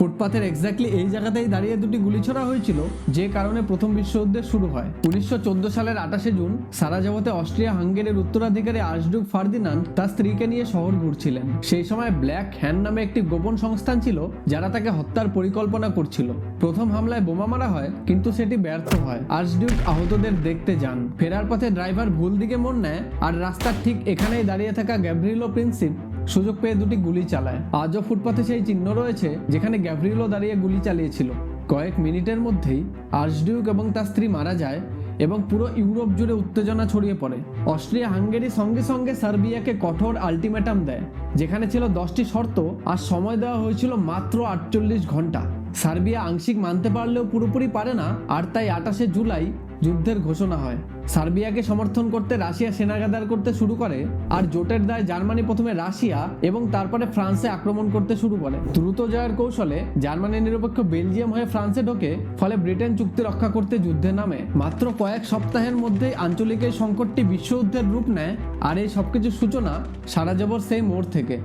ফুটপাথের exactly এই জায়গাতেই দাঁড়িয়ে দুটি গুলি ছোড়া হয়েছিল, যে কারণে প্রথম বিশ্বযুদ্ধের শুরু হয়। উনিশশো চোদ্দ সালের আঠাশে জুন সারাজাবতে অস্ট্রিয়া হাঙ্গেরির উত্তরাধিকারী আর্চডুক ফার্দিনান্ড তার স্ত্রীকে নিয়ে শহর ঘুরছিলেন। সেই সময় ব্ল্যাক হ্যান্ড নামে একটি গোপন সংস্থান ছিল, যারা তাকে হত্যার পরিকল্পনা করছিল। প্রথম হামলায় বোমা মারা হয়, কিন্তু সেটি ব্যর্থ হয়। আর্চডিউক আহতদের দেখতে যান। ফেরার পথে ড্রাইভার ভুল দিকে মোড় নেয়, আর রাস্তার ঠিক এখানেই দাঁড়িয়ে থাকা গ্যাব্রিলো প্রিন্সিপ সুযোগ পেয়ে দুটি গুলি চালায়। আজও ফুটপাথে সেই চিহ্ন রয়েছে, যেখানে গ্যাব্রিলো দাঁড়িয়ে গুলি চালিয়েছিল। কয়েক মিনিটের মধ্যেই আর্চডিউক এবং তার স্ত্রী মারা যায় এবং পুরো ইউরোপ জুড়ে উত্তেজনা ছড়িয়ে পড়ে। অস্ট্রিয়া হাঙ্গেরি সঙ্গে সঙ্গে সার্বিয়াকে কঠোর আলটিমেটাম দেয়, যেখানে ছিল দশটি শর্ত আর সময় দেওয়া হয়েছিল মাত্র আটচল্লিশ ঘণ্টা। সার্বিয়া আংশিক মানতে পারলেও পুরোপুরি পারে না, আর তাই আটাশে জুলাই যুদ্ধের ঘোষণা হয়। সার্বিয়াকে সমর্থন করতে রাশিয়া সেনাগাদার করতে শুরু করে, আর জোটের দায় জার্মানি প্রথমে রাশিয়া এবং তারপরে ফ্রান্সে আক্রমণ করতে শুরু করে। দ্রুত জয়ের কৌশলে জার্মানি নিরপেক্ষ বেলজিয়াম হয়ে ফ্রান্সে ঢোকে, ফলে ব্রিটেন চুক্তি রক্ষা করতে যুদ্ধে নামে। মাত্র কয়েক সপ্তাহের মধ্যেই আঞ্চলিক এই সংকটটি বিশ্বযুদ্ধের রূপ নেয়, আর এই সবকিছুর সূচনা সারা যাবর সেই মোড় থেকে।